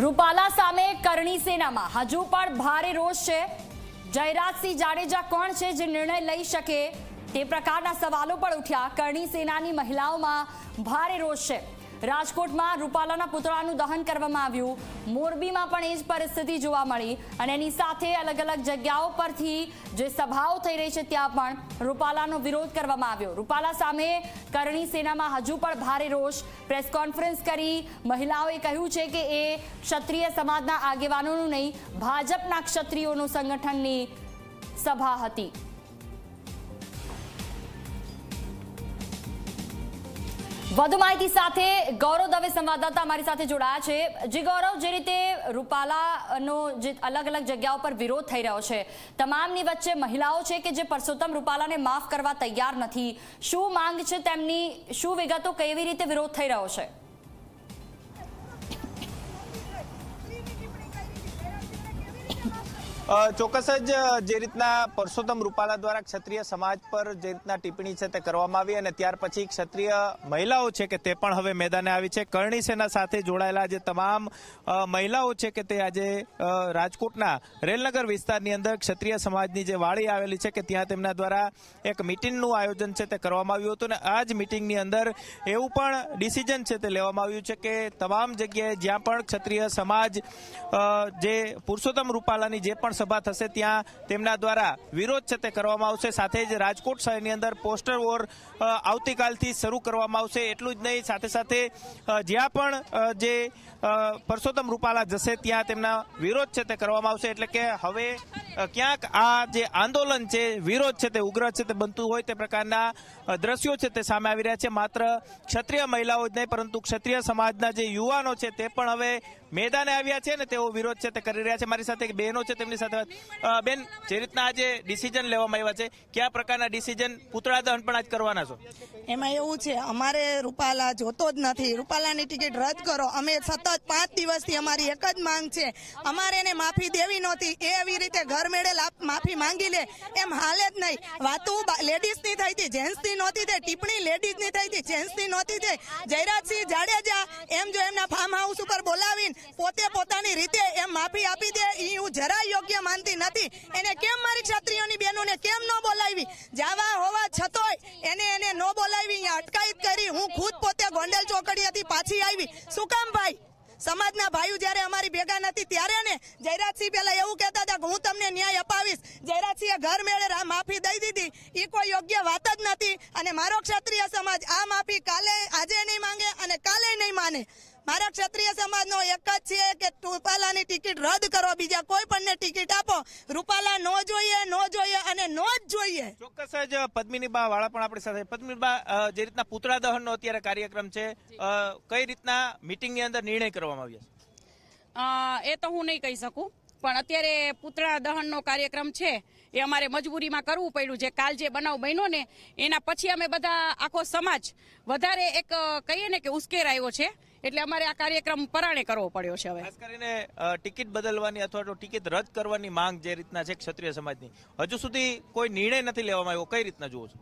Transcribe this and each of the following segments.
રૂપાલા સામે કરણી સેનામાં. હજુ પણ ભારે રોષ છે. જયરાજસિંહ જાડેજા કોણ છે જે નિર્ણય લઈ શકે તે પ્રકારના સવાલો પણ ઉઠ્યા. કરણી સેનાની મહિલાઓમાં ભારે રોષ છે. રાજકોટમાં રૂપાલાના પુતળાનું દહન કરવામાં આવ્યું. મોરબીમાં પણ એ જ પરિસ્થિતિ જોવા મળી અને એની સાથે અલગ અલગ જગ્યાઓ પરથી જે સભાઓ થઈ રહી છે ત્યાં પણ રૂપાલાનો વિરોધ કરવામાં આવ્યો. રૂપાલા સામે કરણી સેનામાં હજુ પણ ભારે રોષ. પ્રેસ કોન્ફરન્સ કરી મહિલાઓએ કહ્યું છે કે એ ક્ષત્રિય સમાજના આગેવાનોનું નહીં, ભાજપના ક્ષત્રિયોનું સંગઠનની સભા હતી. વધુ માહિતી સાથે ગૌરવ દવે સંવાદદાતા અમારી સાથે જોડાયા છે. જી ગૌરવ, જે રીતે રૂપાલાનો જે અલગ અલગ જગ્યાઓ પર વિરોધ થઈ રહ્યો છે, તમામની વચ્ચે મહિલાઓ છે કે જે પરસોત્તમ રૂપાલાને માફ કરવા તૈયાર નથી, શું માંગ છે તેમની, શું વિગતો કેવી રીતે વિરોધ થઈ રહ્યો છે? ચોક્કસ જ જે રીતના પરસોત્તમ રૂપાલા દ્વારા ક્ષત્રિય સમાજ પર જે રીતના ટિપ્પણી છે તે કરવામાં આવી અને ત્યાર પછી ક્ષત્રિય મહિલાઓ છે કે તે પણ હવે મેદાને આવી છે. કરણી સેના સાથે જોડાયેલા જે તમામ મહિલાઓ છે કે તે આજે રાજકોટના રેલનગર વિસ્તારની અંદર ક્ષત્રિય સમાજની જે વાડી આવેલી છે કે ત્યાં તેમના દ્વારા એક મિટિંગનું આયોજન છે તે કરવામાં આવ્યું હતું અને આ જ મિટિંગની અંદર એવું પણ ડિસિઝન છે તે લેવામાં આવ્યું છે કે તમામ જગ્યાએ જ્યાં પણ ક્ષત્રિય સમાજ જે પુરુષોત્તમ રૂપાલાની જે પણ સભા થશે ત્યાં તેમના દ્વારા વિરોધ છે તે કરવામાં આવશે. સાથે જ રાજકોટ શહેરની અંદર પોસ્ટર વોર આવતીકાલથી શરૂ કરવામાં આવશે. એટલું જ નહીં, સાથે સાથે જ્યાં પણ જે પરસોત્તમ રૂપાલા જશે ત્યાં તેમના વિરોધ છે તે કરવામાં આવશે. એટલે કે હવે ક્યાંક આ જે આંદોલન છે, વિરોધ છે, તે ઉગ્ર છે, તે બનતું હોય તે પ્રકારના દ્રશ્યો છે તે સામે આવી રહ્યા છે. માત્ર ક્ષત્રિય મહિલાઓ જ નહીં, પરંતુ ક્ષત્રિય સમાજના જે યુવાનો છે તે પણ હવે મેદાને આવ્યા છે ને તેઓ વિરોધ છે તે કરી રહ્યા છે. મારી સાથે એક બહેનો છે, તેમની સાથે બેન, જે રીતના આજે ડિસિઝન લેવામાં આવ્યા છે, કયા પ્રકારના ડિસિઝન પુતળા દહન પણ આજ કરવાના છો? એમાં એવું છે, અમારે રૂપાલા જોતો જ નથી. રૂપાલાની ટિકિટ રદ કરો. અમે સતત પાંચ દિવસથી અમારી એક જ માંગ છે. અમારે એને માફી દેવી નહોતી. એવી રીતે ઘર મેળે લાપ- માફી માંગી લે. એમ હાલે જ નહીં. વાતું લેડીઝની થઈ હતી જેન્ટ્સની નહોતી થઈ, ટિપ્પણી લેડીઝની થઈ હતી જેન્ટ્સની નહોતી થઈ. જયરાજસિંહ જાડેજા, એમ જો એમના ફાર્મ હાઉસ ઉપર બોલાવીને પોતે પોતાની રીતે એમ માફી આપી દે એ હું જરાય યોગ્ય માનતી નથી. એને કેમ મારી ક્ષત્રિયોની બહેનોને કેમ ન બોલાવી? જાવા હોવા છતોય એને એને ન બોલાવી, અહીંયા અટકાયત કરી, હું ખુદ પોતે ગોંડલ ચોકડીએથી પાછી આવી. શું કામ ભાઈ? સમાજના ભાઈઓ જ્યારે અમારી ભેગા નથી, ત્યારે ને જયરાજસિંહ પેલા એવું કહેતા હતા કે જયરાજસિંહે ઘર મેળે રા- માફી દઈ દીધી. એ કોઈ યોગ્ય વાત જ નથી. અને મારો ક્ષત્રિય સમાજ આ માફી કાલે આજે નહીં માંગે અને કાલે નહીં માને. મારા ક્ષત્રિય સમાજનો એક જ છે કે રૂપાલાની ટિકિટ રદ કરો બીજા કોઈ પણ ટિકિટ આપો. રૂપાલા નો જોઈએ નો જોઈએ અને નો જ જોઈએ. ચોક્કસ જ પદ્મિનીબા વાળા પણ આપણી સાથે. પદ્મિનીબા જે રીતના પુતળા દહનનો અત્યારે કાર્યક્રમ છે કઈ રીતના મિટિંગની અંદર નિર્ણય કરવામાં આવ્યો છે? એ તો હું નહીં કહી શકું. પણ અત્યારે પુતળા દહનનો કાર્યક્રમ છે, એ અમારે મજબૂરીમાં કરવું પડ્યું છે. કાલ જે બનાવ બન્યો ને, એના પછી અમે બધા આખો સમાજ વધારે એક કહીએ ને કે ઉશ્કેર આવ્યો છે. એટલે અમારે આ કાર્યક્રમ પરાણે કરવો પડ્યો છે હવે. ખાસ કરીને ટિકિટ બદલવાની અથવા તો ટિકિટ રદ કરવાની માંગ જે રીતના છે ક્ષત્રિય સમાજની, હજુ સુધી કોઈ નિર્ણય નથી લેવામાં આવ્યો. કઈ રીતના જુઓ છો?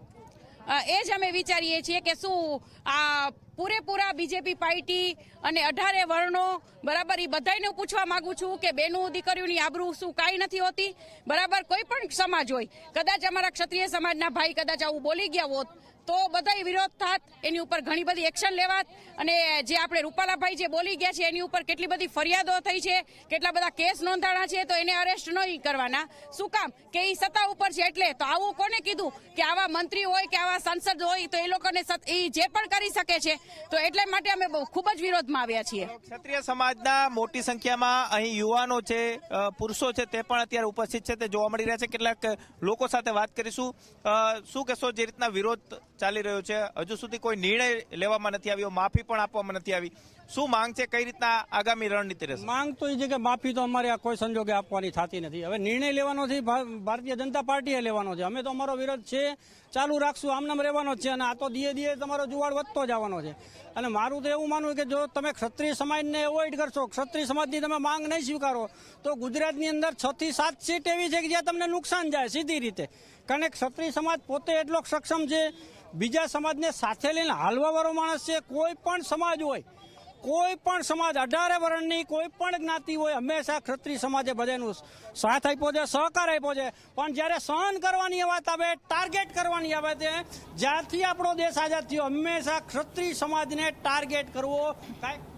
એ જ અમે વિચારીએ છીએ કે શું આ પૂરેપૂરા બીજેપી પાર્ટી અને અઢારે વર્ણો, બરાબર એ બધાને પૂછવા માંગુ છું કે બેનું દીકરીઓની આબરૂ શું કાંઈ નથી હોતી. બરાબર, કોઈ પણ સમાજ હોય, કદાચ અમારા ક્ષત્રિય સમાજના ભાઈ કદાચ આવું બોલી ગયા હોત તો બધાય વિરોધ થાત, એની ઉપર ઘણી બધી એક્શન લેવાત. અને જે આપણે રૂપાલાભાઈ જે બોલી ગયા છે, એની ઉપર કેટલી બધી ફરિયાદો થઈ છે, કેટલા બધા કેસ નોંધાણા છે, તો એને અરેસ્ટ નહીં કરવાના. શું કામ? કે એ સત્તા ઉપર છે એટલે, તો આવું કોને કીધું? કે આવા મંત્રી હોય કે આવા સાંસદ હોય, તો એ લોકોને એ જે પણ કરી શકે છે, તો એટલે માટે અમે ખૂબ જ વિરોધમાં આવ્યા છીએ. ક્ષત્રિય સમાજના મોટી સંખ્યામાં અહીં યુવાનો છે પુરુષો છે, તે પણ અત્યારે ઉપસ્થિત છે, તે જોવા મળી રહ્યા છે. કેટલાક લોકો સાથે વાત કરીશું. શું કહેશો જે રીતના વિરોધ ચાલી રહ્યો છે. હજુ સુધી કોઈ નિર્ણય લેવામાં નથી આવ્યો, માફી પણ આપવામાં નથી આવી. શું માંગ છે? કઈ રીતના આગામી રણનીતિ રહેશે? માંગ તો એ છે કે માફી તો અમારે આ કોઈ સંજોગે આપવાની થતી નથી. હવે નિર્ણય લેવાનો છે ભારતીય જનતા પાર્ટીએ લેવાનો છે. અમે તો અમારો વિરોધ છે. ચાલુ રાખશું, આમનામ રહેવાનો છે અને આ તો ધીરે દીએ તમારો જુવાડ વધતો જવાનો છે. અને મારું તો એવું માનવું કે જો તમે ક્ષત્રિય સમાજને એવોઇડ કરશો, ક્ષત્રિય સમાજની તમે માંગ નહીં સ્વીકારો, તો ગુજરાતની અંદર છ થી સાત સીટ એવી છે કે જ્યાં તમને નુકસાન જાય સીધી રીતે. કારણ કે ક્ષત્રિય સમાજ પોતે એટલો સક્ષમ છે, બીજા સમાજને સાથે લઈને હાલવા વાળો માણસ છે, કોઈ પણ સમાજ હોય, કોઈ પણ સમાજ, અઢારે વર્ણની કોઈ પણ જ્ઞાતિ હોય, હંમેશા ક્ષત્રિય સમાજે બધાનું સાથ આપ્યો છે, સહકાર આપ્યો છે. પણ જ્યારે સહન કરવાની વાત આવે, ટાર્ગેટ કરવાની આવે છે, જ્યારથી આપણો દેશ આઝાદ થયો, હંમેશા ક્ષત્રિય સમાજને ટાર્ગેટ કરવો કાંઈ